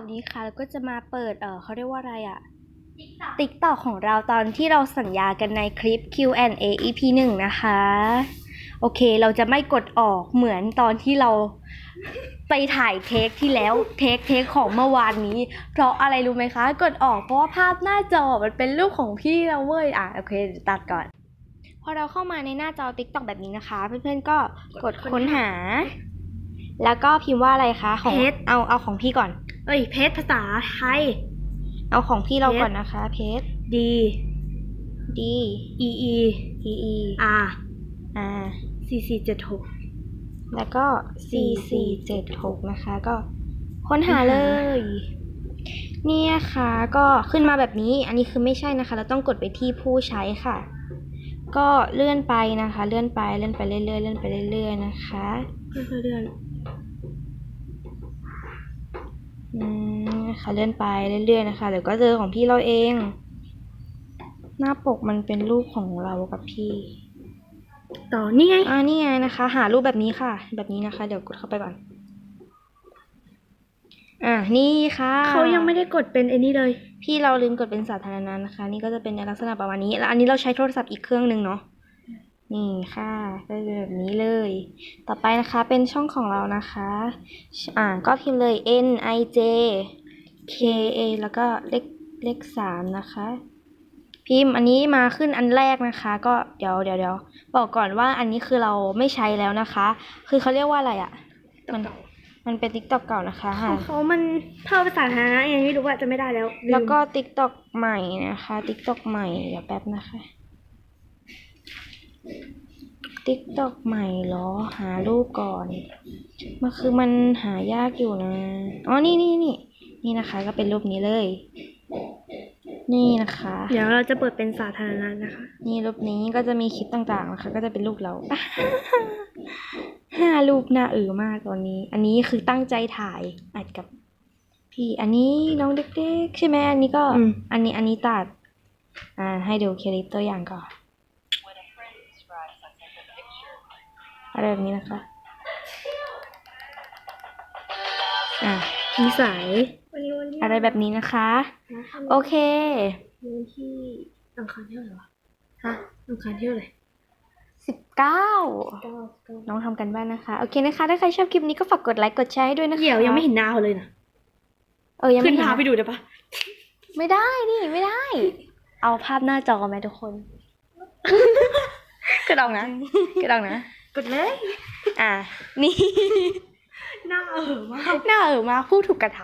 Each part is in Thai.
วันนี้ค่ะแล้วก็จะมาเปิดเออเขาเรียกว่าอะไรอะติ๊กตอกของเราตอนที่เราสัญญากันในคลิป Q&A EP หนึ่งนะคะ โอเคเราจะไม่กดออกเหมือนตอนที่เราไปถ่ายเทคที่แล้วเทคเทคของเมื่อวานนี้ เพราะอะไรรู้ไหมคะ กดออกเพราะว่าภาพหน้าจอมันเป็นรูปของพี่เราเว้ยอะโอเคเดี๋ยวตัดก่อน พอเราเข้ามาในหน้าจอ TikTok แบบนี้นะคะ เพื่อนๆก็กดค้นหา แล้วก็พิมพ์ว่าอะไรคะของเพจเอาเอาของพี่ก่อน เอ้ย เพจภาษาไทย เอาของพี่เราเพจก่อนนะคะ เพจ D D E E E E R R C C เจ็ดหกแล้วก็ C C 7 6นะคะ ก็ค้นหาเลย เนี่ยค่ะ ก็ขึ้นมาแบบนี้ อันนี้คือไม่ใช่นะคะ เราต้องกดไปที่ผู้ใช้ค่ะ ก็เลื่อนไปนะคะ เลื่อนไป เลื่อนไปเรื่อยๆ เลื่อนไปเรื่อยๆ นะคะค่อยๆเลื่อน อืมนะคะเลื่อนไปเรื่อยๆนะคะเดี๋ยวก็เจอของพี่เราเอง หน้าปกมันเป็นรูปของเรากับพี่ ต่อนี่ไงอ่านี่ไงนะคะ หารูปแบบนี้ค่ะ แบบนี้นะคะ เดี๋ยวกดเข้าไปก่อนอ่านี่ค่ะเขายังไม่ได้กดเป็นไอ้นี่เลย พี่เราลืมกดเป็นสาธารณะนะคะ นี่ก็จะเป็นในลักษณะประมาณนี้ แล้วอันนี้เราใช้โทรศัพท์อีกเครื่องหนึ่งเนาะ นี่ค่ะก็จะเป็นแบบนี้เลย ต่อไปนะคะเป็นช่องของเรานะคะ อ่าก็พิมพ์เลย n i j k a แล้วก็เลขเลขสามนะคะ พิมพ์อันนี้มาขึ้นอันแรกนะคะ ก็เดี๋ยวเดี๋ยวเดี๋ยวบอกก่อนว่าอันนี้คือเราไม่ใช้แล้วนะคะ คือเขาเรียกว่าอะไรอะ่ะมันมันเป็นติ๊กต็อกเก่านะคะขหาองเขามันเท่าภาษาไทยนะยังไม่รู้ว่าจะไม่ได้แล้วมแล้วก็ t ิ k t o k ใหม่นะคะ t ิ k t o k ใหม่เดี๋ยวแป๊บนะคะ t ิ k t o k ใหม่เหรอ หารูปก่อนมันคือมันหายากอยู่นะ อ๋อ นี่นี่นี่นี่นะคะ ก็เป็นรูปนี้เลย นี่นะคะ เดี๋ยวเราจะเปิดเป็นสาธารณะนะคะ นี่รูปนี้ก็จะมีคลิปต่างๆนะคะ ก็จะเป็นรูปเราห้ารูปหน้าเออมากตอนนี้ อันนี้คือตั้งใจถ่ายอัดกับ พี่ อันนี้น้องเด็กๆ ใช่ไหมอันนี้ก็อืมอันนี้อันนี้ตัด อ่า ให้ดูคลิปตัวอย่างก่อน อะไรแบบนี้นะคะ อ่านิสัยวันนี้วันที่อะไรแบบนี้นะคะ โอเควันที่อังคารเที่ยวไหร่วะฮะอังคารเที่ยวไหร่สิบเก้าเก้าเก้าน้องทำกันบ้านนะคะ โอเคนะคะ ถ้าใครชอบคลิปนี้ก็ฝากกดไลค์กดแชร์ให้ด้วยนะคะเดี๋ยวยังไม่เห็นหน้าเขาเลยนะเออยังขึ้ไม่นเห็นพานะไปดูได้ปะไม่ได้นี่ไม่ได้ เอาภาพหน้าจอไหมทุกคน กระดองนะกระดองนะ กดเลย อะนี่ หน้าเออมาก หน้าเออมาผู้ถูกกระท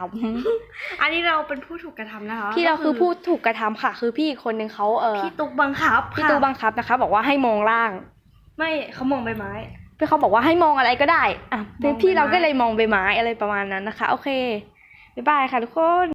อันนี้เราเป็นผู้ถูกกระทำนะคะำพี่เราคือผู้ถูกกระทำค่ะ คือพี่อีกคนนึงเขาเออพี่ตุ๊กบังคับพี่ค่ะตู้บังคับนะคะ บอกว่าให้มองล่างไม่เขามองใบไม้ พี่เขาบอกว่าให้มองอะไรก็ได้ อะมองพี่เราใบไม้ก็เลยมองใบไม้อะไรประมาณนั้นนะคะ โอเคบ๊ายบายค่ะทุกคน